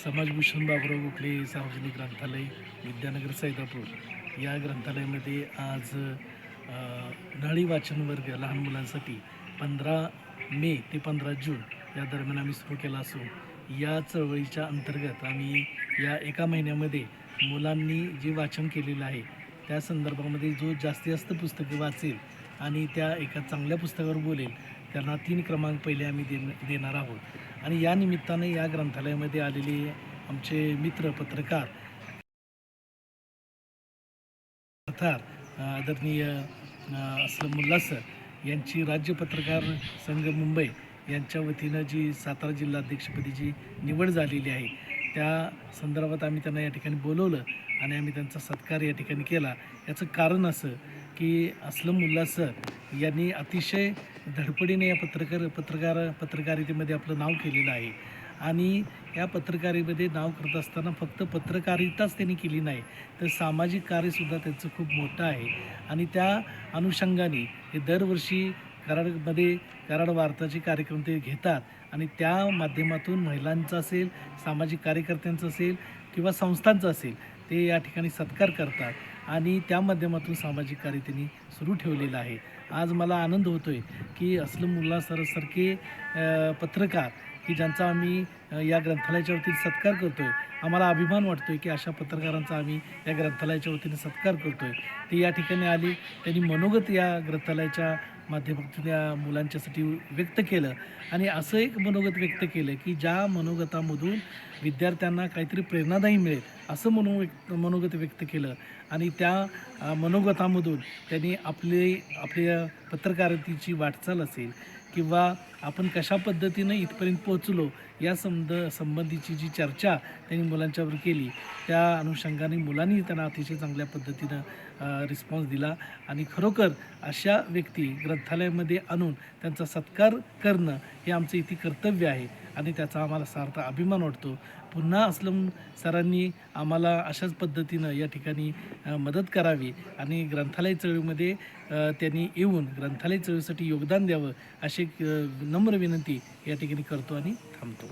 समाजभूषण बाबुराव गोखले सार्वजनिक ग्रंथालय विद्यानगर सैदापूर. या ग्रंथालयामध्ये आज नळी वाचन वर्ग लहान मुलांसाठी पंधरा मे ते पंधरा जून या दरम्यान आम्ही सुरू केला असून या चळवळीच्या अंतर्गत आम्ही या एका महिन्यामध्ये मुलांनी जे वाचन केलेलं आहे त्या संदर्भामध्ये जो जास्तीत जास्त पुस्तकं वाचेल आणि त्या एका चांगल्या पुस्तकावर बोलेल त्यांना तीन क्रमांक पहिले आम्ही दे देणार आहोत. आणि या निमित्ताने या ग्रंथालयामध्ये आलेले आमचे मित्र पत्रकार आदरणीय असलम मुल्ला सर यांची राज्य पत्रकार संघ मुंबई यांच्या वतीनं जी सातारा जिल्हाध्यक्षपदी जी निवड झालेली आहे त्या संदर्भात आम्ही त्यांना या ठिकाणी बोलवलं आणि आम्ही त्यांचा सत्कार या ठिकाणी केला. याचं कारण असं की असलम मुल्ला सर यांनी अतिशय धडपडीने या पत्रकार पत्रकार पत्रकारितेमध्ये आपलं नाव केलेलं आहे. आणि या पत्रकारितेमध्ये नाव करत असताना फक्त पत्रकारिताच त्यांनी केली नाही तर सामाजिक कार्यसुद्धा त्यांचं खूप मोठं आहे. आणि त्या अनुषंगाने हे दरवर्षी कराडमध्ये कराड वार्ताचे कार्यक्रम ते घेतात. आणि त्या माध्यमातून महिलांचं असेल सामाजिक कार्यकर्त्यांचं असेल किंवा संस्थांचं असेल ते या ठिकाणी सत्कार करतात आणि त्या माध्यमातून सामाजिक कार्य त्यांनी सुरू ठेवलेलं आहे. आज मला आनंद होतो आहे की असलम मुल्ला सरसारखे पत्रकार की ज्यांचा आम्ही या ग्रंथालयाच्या वतीने सत्कार करतो आहे आम्हाला अभिमान वाटतो आहे की अशा पत्रकारांचा आम्ही या ग्रंथालयाच्या वतीने सत्कार करतो आहे ते या ठिकाणी आली. त्यांनी मनोगत या ग्रंथालयाच्या माध्यमातून त्या मुलांच्यासाठी व्यक्त केलं. आणि असं एक मनोगत व्यक्त केलं की ज्या मनोगतामधून विद्यार्थ्यांना काहीतरी प्रेरणादायी मिळेल असं मनो व्यक्त मनोगत व्यक्त केलं. आणि त्या मनोगतामधून त्यांनी आपले आपल्या पत्रकारितेची वाटचाल असेल किंवा आपण कशा पद्धतीनं इथपर्यंत पोहोचलो या संबंध संबंधीची जी चर्चा त्यांनी मुलांच्यावर केली त्या अनुषंगाने मुलांनी त्यांना अतिशय चांगल्या पद्धतीनं रिस्पॉन्स दिला. आणि खरोखर अशा व्यक्ती ग्रंथालयामध्ये आणून त्यांचा सत्कार करणं हे आमचं इथे कर्तव्य आहे. आणि त्याचा आम्हाला सार्थ अभिमान वाटतो. पुन्हा असलम सरांनी आम्हाला अशाच पद्धतीनं या ठिकाणी मदत करावी आणि ग्रंथालय चळवळीमध्ये त्यांनी येऊन ग्रंथालय चळवळीसाठी योगदान द्यावं अशी नम्र विनंती या ठिकाणी करतो आणि थांबतो.